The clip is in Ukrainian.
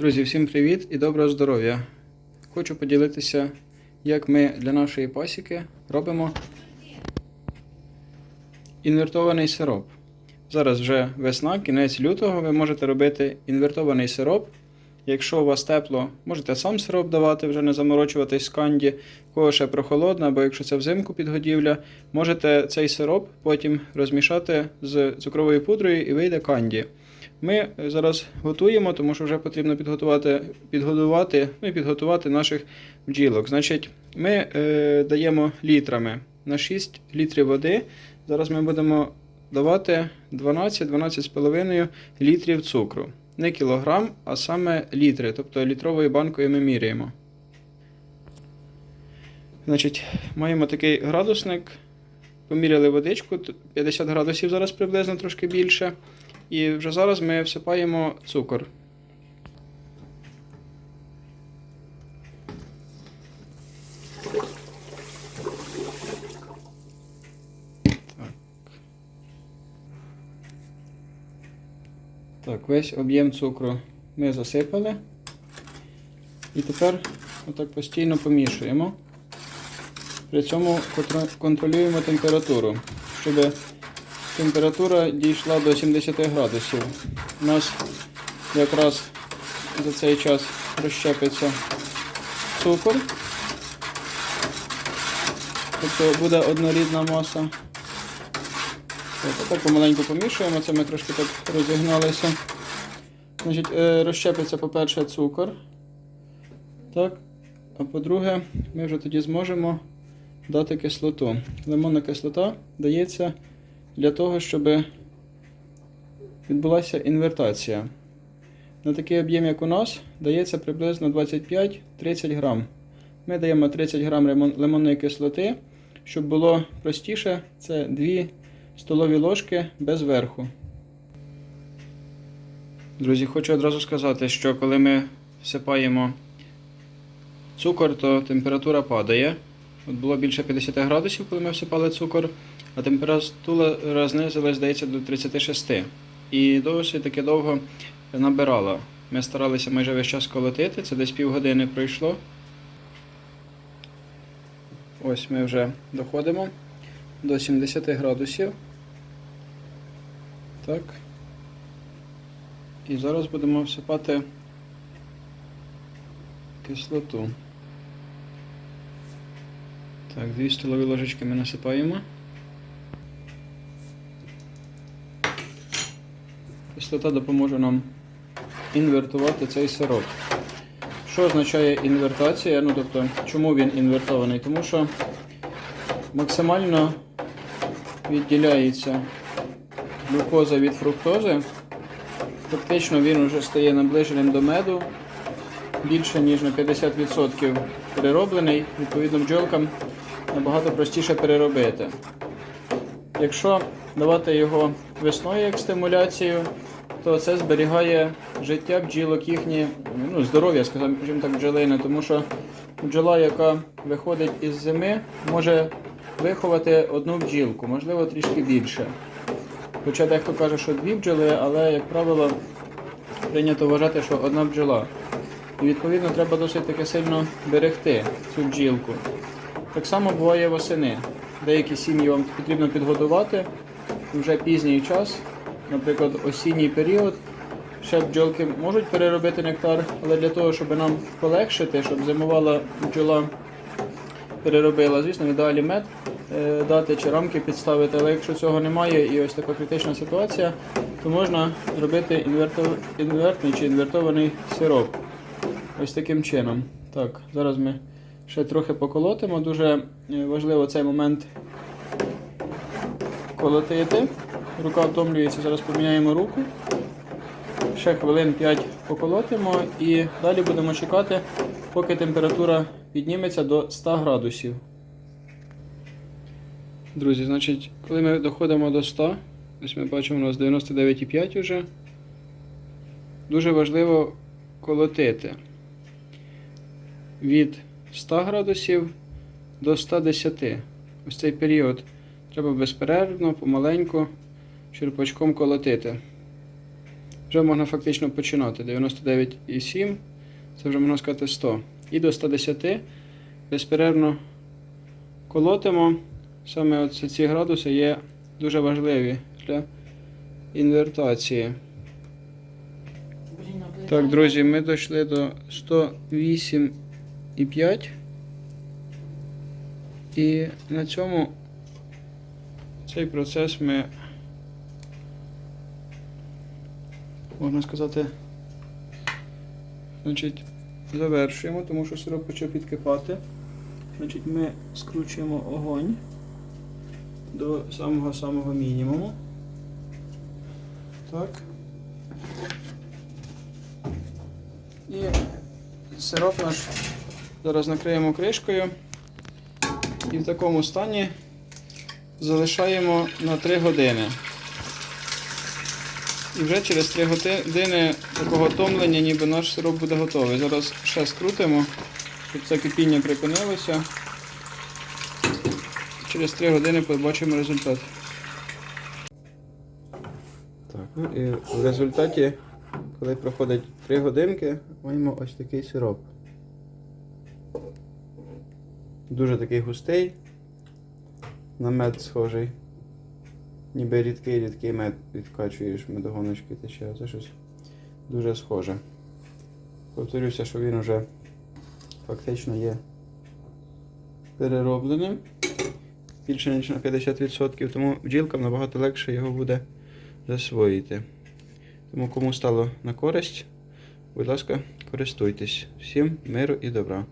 Друзі, всім привіт і доброго здоров'я! Хочу поділитися, як ми для нашої пасіки робимо інвертований сироп. Зараз вже весна, кінець лютого, ви можете робити інвертований сироп. Якщо у вас тепло, можете сам сироп давати, вже не заморочуватись з канді, в кого ще прохолодно, або якщо це взимку підгодівля, можете цей сироп потім розмішати з цукровою пудрою і вийде канді. Ми зараз готуємо, тому що вже потрібно підготувати, підгодувати, ну і підготувати наших бджілок. Значить, ми е, даємо літрами на 6 літрів води. Зараз ми будемо давати 12-12,5 літрів цукру. Не кілограм, а саме літри, тобто літровою банкою ми міряємо. Значить, маємо такий градусник. Поміряли водичку, 50 градусів зараз приблизно трошки більше. І вже зараз ми всипаємо цукор. Так. Весь об'єм цукру ми засипали. І тепер отак постійно помішуємо. При цьому контролюємо температуру, щоб температура дійшла до 70 градусів. У нас якраз за цей час розщепиться цукор. Тобто буде однорідна маса. Так помаленьку помішуємо, це ми трошки так розігналися. Значить, е, розщепиться, по-перше, цукор. Так. А по-друге, ми вже тоді зможемо дати кислоту. Лимонна кислота дається для того, щоб відбулася інвертація. На такий об'єм, як у нас, дається приблизно 25-30 грам. Ми даємо 30 грам лимонної кислоти, щоб було простіше, це 2 столові ложки без верху. Друзі, хочу одразу сказати, що коли ми всипаємо цукор, то температура падає. От було більше 50 градусів, коли ми всипали цукор, а температура знизилась, здається, до 36. І досить таки довго набирала. Ми старалися майже весь час колотити, це десь півгодини пройшло. Ось ми вже доходимо до 70 градусів. Так. І зараз будемо всипати кислоту. Так, 2 столові ложечки ми насипаємо. Кислота допоможе нам інвертувати цей сироп. Що означає інвертація? Ну, тобто, чому він інвертований? Тому що максимально відділяється глюкоза від фруктози. Фактично він вже стає наближеним до меду, більше ніж на 50% перероблений, відповідно бджолкам набагато простіше переробити. Якщо давати його весною як стимуляцію, то це зберігає життя бджілок їхні, ну, здоров'я, скажімо так, бджолини, тому що бджола, яка виходить із зими, може виховати одну бджілку, можливо, трішки більше. Хоча дехто каже, що дві бджоли, але, як правило, прийнято вважати, що одна бджола. І відповідно треба досить таки сильно берегти цю бджілку. Так само буває восени. Деякі сім'ї вам потрібно підгодувати вже пізній час, наприклад, осінній період. Ще бджолки можуть переробити нектар, але для того, щоб нам полегшити, щоб зимувала бджола переробила, звісно, ідеалі мед е, дати чи рамки підставити, але якщо цього немає і ось така критична ситуація, то можна робити інвертний чи інвертований сироп. Ось таким чином. Так, зараз ми ще трохи поколотимо. Дуже е, важливо цей момент колотити. Рука втомлюється, зараз поміняємо руку. Ще хвилин 5 поколотимо і далі будемо чекати, поки температура підніметься до 100 градусів. Друзі, значить, коли ми доходимо до 100, ось ми бачимо, у нас 99,5 вже. Дуже важливо колотити від 100 градусів до 110. Ось цей період треба безперервно, помаленьку, черпачком колотити. вже можна фактично починати. 99,7 це вже можна сказати 100. І до 110 безперервно колотимо. Саме оці ці градуси є дуже важливі для інвертації. Так, друзі, ми дійшли до 108,5. І на цьому цей процес ми, можна сказати, значить, завершуємо, тому що сироп почав підкипати. Значить, ми скручуємо огонь до самого-самого мінімуму. Так. І сироп наш зараз накриємо кришкою і в такому стані залишаємо на 3 години. І вже через 3 години такого томлення, ніби наш сироп буде готовий. Зараз ще скрутимо, щоб це кипіння припинилося. Через 3 години побачимо результат. Так, ну і в результаті, коли проходить 3 годинки, маємо ось такий сироп. Дуже такий густий, на мед схожий. Ніби рідкий рідкий мед відкачуєш, медогоночки тече, а це щось дуже схоже. Повторюся, що він вже фактично є переробленим. Більше ніж на 50%, тому бджілкам набагато легше його буде засвоїти. Тому кому стало на користь, будь ласка, користуйтесь. Всім миру і добра.